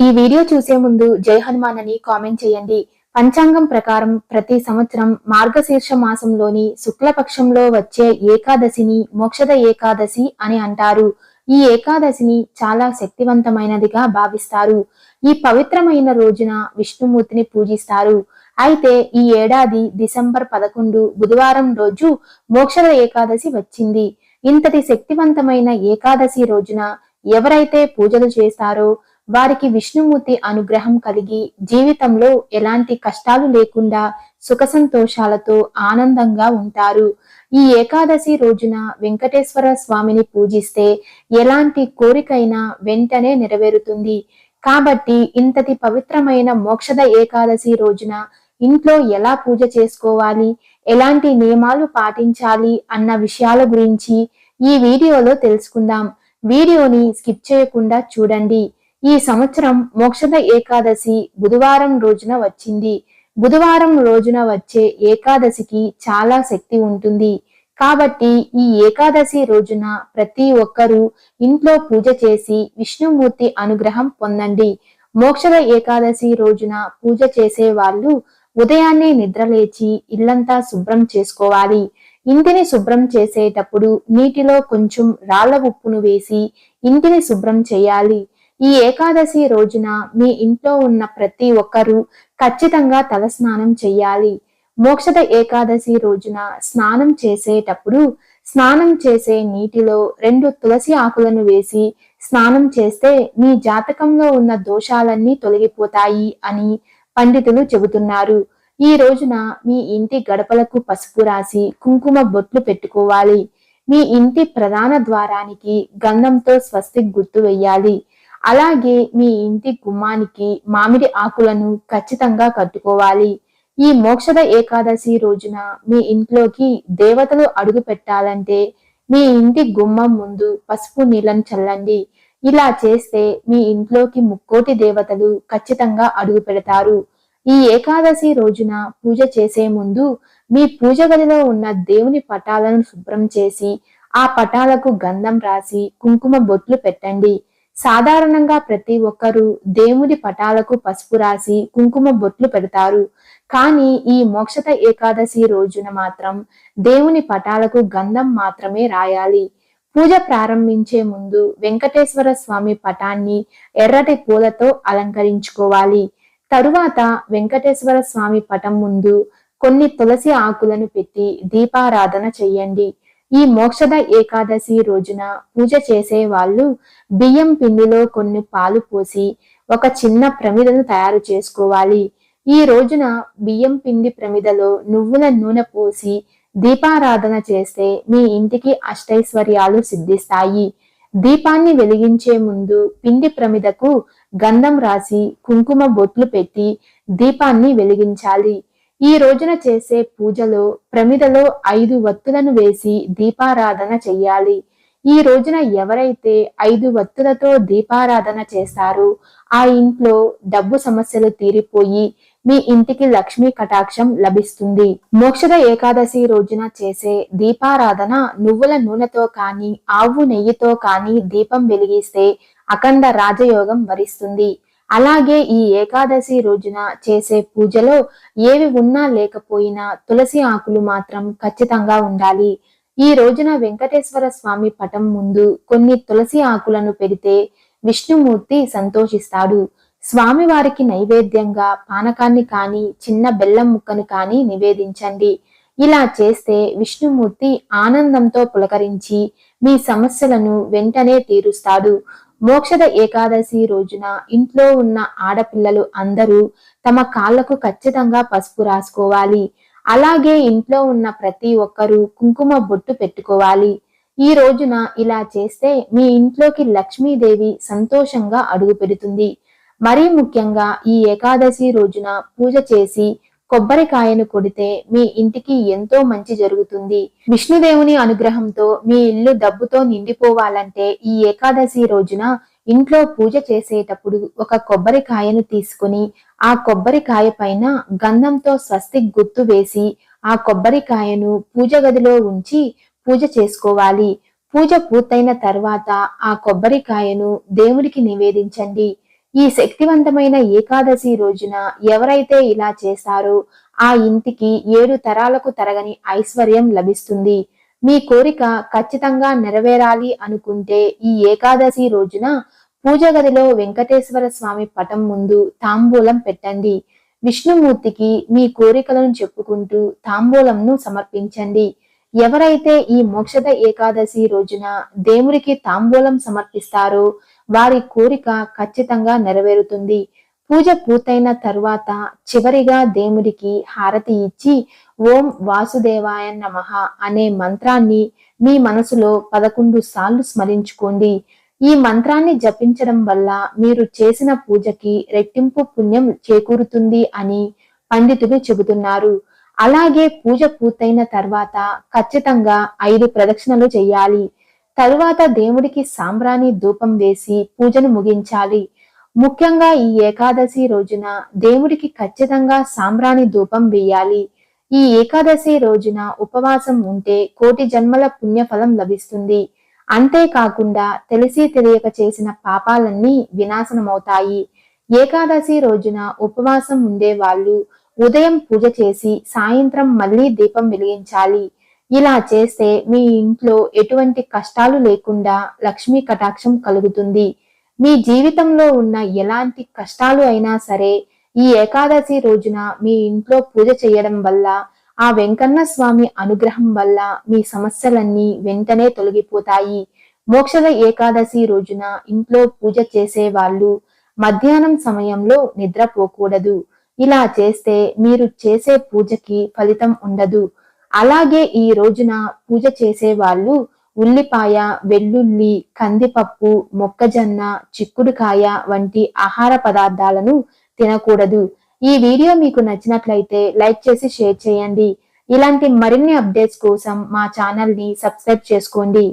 ఈ వీడియో చూసే ముందు జై హనుమాన్ అని కామెంట్ చేయండి. పంచాంగం ప్రకారం ప్రతి సంవత్సరం మార్గశీర్ష మాసంలోని శుక్లపక్షంలో వచ్చే ఏకాదశిని మోక్షద ఏకాదశి అని అంటారు. ఈ ఏకాదశిని చాలా శక్తివంతమైనదిగా భావిస్తారు. ఈ పవిత్రమైన రోజున విష్ణుమూర్తిని పూజిస్తారు. అయితే ఈ ఏడాది డిసెంబర్ పదకొండు బుధవారం రోజు మోక్షద ఏకాదశి వచ్చింది. ఇంతటి శక్తివంతమైన ఏకాదశి రోజున ఎవరైతే పూజలు చేస్తారో వారికి విష్ణుమూర్తి అనుగ్రహం కలిగి జీవితంలో ఎలాంటి కష్టాలు లేకుండా సుఖ సంతోషాలతో ఆనందంగా ఉంటారు. ఈ ఏకాదశి రోజున వెంకటేశ్వర స్వామిని పూజిస్తే ఎలాంటి కోరికైనా వెంటనే నెరవేరుతుంది. కాబట్టి ఇంతటి పవిత్రమైన మోక్షద ఏకాదశి రోజున ఇంట్లో ఎలా పూజ చేసుకోవాలి ఎలాంటి నియమాలు పాటించాలి అన్న విషయాల గురించి ఈ వీడియోలో తెలుసుకుందాం. వీడియోని స్కిప్ చేయకుండా చూడండి. ఈ సంవత్సరం మోక్షద ఏకాదశి బుధవారం రోజున వచ్చింది. బుధవారం రోజున వచ్చే ఏకాదశికి చాలా శక్తి ఉంటుంది. కాబట్టి ఈ ఏకాదశి రోజున ప్రతి ఒక్కరూ ఇంట్లో పూజ చేసి విష్ణుమూర్తి అనుగ్రహం పొందండి. మోక్షద ఏకాదశి రోజున పూజ చేసే వాళ్ళు ఉదయాన్నే నిద్రలేచి ఇల్లంతా శుభ్రం చేసుకోవాలి. ఇంటిని శుభ్రం చేసేటప్పుడు నీటిలో కొంచెం రాళ్ళ ఉప్పును వేసి ఇంటిని శుభ్రం చేయాలి. ఈ ఏకాదశి రోజున మీ ఇంట్లో ఉన్న ప్రతి ఒక్కరూ ఖచ్చితంగా తలస్నానం చెయ్యాలి. మోక్షద ఏకాదశి రోజున స్నానం చేసేటప్పుడు స్నానం చేసే నీటిలో రెండు తులసి ఆకులను వేసి స్నానం చేస్తే మీ జాతకంలో ఉన్న దోషాలన్నీ తొలగిపోతాయి అని పండితులు చెబుతున్నారు. ఈ రోజున మీ ఇంటి గడపలకు పసుపు రాసి కుంకుమ బొట్లు పెట్టుకోవాలి. మీ ఇంటి ప్రధాన ద్వారానికి గంధంతో స్వస్తి గుర్తు వెయ్యాలి. అలాగే మీ ఇంటి గుమ్మానికి మామిడి ఆకులను ఖచ్చితంగా కట్టుకోవాలి. ఈ మోక్షద ఏకాదశి రోజున మీ ఇంట్లోకి దేవతలు అడుగు పెట్టాలంటే మీ ఇంటి గుమ్మం ముందు పసుపు నీళ్ళను చల్లండి. ఇలా చేస్తే మీ ఇంట్లోకి ముక్కోటి దేవతలు ఖచ్చితంగా అడుగు పెడతారు. ఈ ఏకాదశి రోజున పూజ చేసే ముందు మీ పూజ గదిలో ఉన్న దేవుని పటాలను శుభ్రం చేసి ఆ పటాలకు గంధం రాసి కుంకుమ బొట్లు పెట్టండి. సాధారణంగా ప్రతి ఒక్కరూ దేవుడి పటాలకు పసుపు రాసి కుంకుమ బొట్లు పెడతారు. కానీ ఈ మోక్షత ఏకాదశి రోజున మాత్రం దేవుని పటాలకు గంధం మాత్రమే రాయాలి. పూజ ప్రారంభించే ముందు వెంకటేశ్వర స్వామి పటాన్ని ఎర్రటి పూలతో అలంకరించుకోవాలి. తరువాత వెంకటేశ్వర స్వామి పటం ముందు కొన్ని తులసి ఆకులను పెట్టి దీపారాధన చెయ్యండి ఈ మోక్షద ఏకాదశి రోజున పూజ చేసే వాళ్ళు బియ్యం పిండిలో కొన్ని పాలు పోసి ఒక చిన్న ప్రమిదను తయారు చేసుకోవాలి. ఈ రోజున బియ్యం పిండి ప్రమిదలో నువ్వుల నూనె పోసి దీపారాధన చేస్తే మీ ఇంటికి అష్టైశ్వర్యాలు సిద్ధిస్తాయి. దీపాన్ని వెలిగించే ముందు పిండి ప్రమిదకు గంధం రాసి కుంకుమ బొట్లు పెట్టి దీపాన్ని వెలిగించాలి. ఈ రోజున చేసే పూజలో ప్రమిదలో ఐదు వత్తులను వేసి దీపారాధన చెయ్యాలి. ఈ రోజున ఎవరైతే ఐదు వత్తులతో దీపారాధన చేస్తారో ఆ ఇంట్లో డబ్బు సమస్యలు తీరిపోయి మీ ఇంటికి లక్ష్మీ కటాక్షం లభిస్తుంది. మోక్షద ఏకాదశి రోజున చేసే దీపారాధన నువ్వుల నూనెతో కానీ ఆవు నెయ్యితో కానీ దీపం వెలిగిస్తే అఖండ రాజయోగం వరిస్తుంది. అలాగే ఈ ఏకాదశి రోజున చేసే పూజలో ఏవి ఉన్నా లేకపోయినా తులసి ఆకులు మాత్రం ఖచ్చితంగా ఉండాలి. ఈ రోజున వెంకటేశ్వర స్వామి పటం ముందు కొన్ని తులసి ఆకులను పెడితే విష్ణుమూర్తి సంతోషిస్తాడు. స్వామివారికి నైవేద్యంగా పానకాన్ని కానీ చిన్న బెల్లం ముక్కను కానీ నివేదించండి. ఇలా చేస్తే విష్ణుమూర్తి ఆనందంతో పులకరించి మీ సమస్యలను వెంటనే తీరుస్తాడు. మోక్షద ఏకాదశి రోజున ఇంట్లో ఉన్న ఆడపిల్లలు అందరూ తమ కాళ్ళకు ఖచ్చితంగా పసుపు రాసుకోవాలి. అలాగే ఇంట్లో ఉన్న ప్రతి ఒక్కరూ కుంకుమ బొట్టు పెట్టుకోవాలి. ఈ రోజున ఇలా చేస్తే మీ ఇంట్లోకి లక్ష్మీదేవి సంతోషంగా అడుగు పెడుతుంది. మరీ ముఖ్యంగా ఈ ఏకాదశి రోజున పూజ చేసి కొబ్బరికాయను కొడితే మీ ఇంటికి ఎంతో మంచి జరుగుతుంది. విష్ణుదేవుని అనుగ్రహంతో మీ ఇల్లు డబ్బుతో నిండిపోవాలంటే ఈ ఏకాదశి రోజున ఇంట్లో పూజ చేసేటప్పుడు ఒక కొబ్బరికాయను తీసుకుని ఆ కొబ్బరికాయ పైన గంధంతో స్వస్తి గుర్తు వేసి ఆ కొబ్బరికాయను పూజ గదిలో ఉంచి పూజ చేసుకోవాలి. పూజ పూర్తయిన తర్వాత ఆ కొబ్బరికాయను దేవుడికి నివేదించండి. ఈ శక్తివంతమైన ఏకాదశి రోజున ఎవరైతే ఇలా చేశారో ఆ ఇంటికి ఏడు తరాలకు తరగని ఐశ్వర్యం లభిస్తుంది. మీ కోరిక ఖచ్చితంగా నెరవేరాలి అనుకుంటే ఈ ఏకాదశి రోజున పూజ గదిలో వెంకటేశ్వర స్వామి పటం ముందు తాంబూలం పెట్టండి. విష్ణుమూర్తికి మీ కోరికలను చెప్పుకుంటూ తాంబూలంను సమర్పించండి. ఎవరైతే ఈ మోక్షద ఏకాదశి రోజున దేవుడికి తాంబూలం సమర్పిస్తారో వారి కోరిక ఖచ్చితంగా నెరవేరుతుంది. పూజ పూర్తయిన తర్వాత చివరిగా దేవుడికి హారతి ఇచ్చి ఓం వాసుదేవాయ నమః అనే మంత్రాన్ని మీ మనసులో పదకొండు సార్లు స్మరించుకోండి. ఈ మంత్రాన్ని జపించడం వల్ల మీరు చేసిన పూజకి రెట్టింపు పుణ్యం చేకూరుతుంది అని పండితులు చెబుతున్నారు. అలాగే పూజ పూర్తయిన తర్వాత ఖచ్చితంగా ఐదు ప్రదక్షిణలు చేయాలి. తరువాత దేవుడికి సాంబ్రాణి ధూపం వేసి పూజను ముగించాలి. ముఖ్యంగా ఈ ఏకాదశి రోజున దేవుడికి ఖచ్చితంగా సాంబ్రాణి ధూపం వేయాలి. ఈ ఏకాదశి రోజున ఉపవాసం ఉంటే కోటి జన్మల పుణ్యఫలం లభిస్తుంది. అంతేకాకుండా తెలిసి తెలియక చేసిన పాపాలన్నీ వినాశనమవుతాయి. ఏకాదశి రోజున ఉపవాసం ఉండే వాళ్ళు ఉదయం పూజ చేసి సాయంత్రం మళ్ళీ దీపం వెలిగించాలి. ఇలా చేస్తే మీ ఇంట్లో ఎటువంటి కష్టాలు లేకుండా లక్ష్మీ కటాక్షం కలుగుతుంది. మీ జీవితంలో ఉన్న ఎలాంటి కష్టాలు అయినా సరే ఈ ఏకాదశి రోజున మీ ఇంట్లో పూజ చేయడం వల్ల ఆ వెంకన్న స్వామి అనుగ్రహం వల్ల మీ సమస్యలన్నీ వెంటనే తొలగిపోతాయి. మోక్షద ఏకాదశి రోజున ఇంట్లో పూజ చేసే వాళ్ళు మధ్యాహ్నం సమయంలో నిద్రపోకూడదు. ఇలా చేస్తే మీరు చేసే పూజకి ఫలితం ఉండదు. అలాగే ఈ రోజున పూజ చేసే వాళ్ళు ఉల్లిపాయ వెల్లుల్లి కందిపప్పు మొక్కజొన్న చిక్కుడుకాయ వంటి ఆహార పదార్థాలను తినకూడదు. ఈ వీడియో మీకు నచ్చినట్లయితే లైక్ చేసి షేర్ చేయండి. ఇలాంటి మరిన్ని అప్డేట్స్ కోసం మా ఛానల్ని సబ్స్క్రైబ్ చేసుకోండి.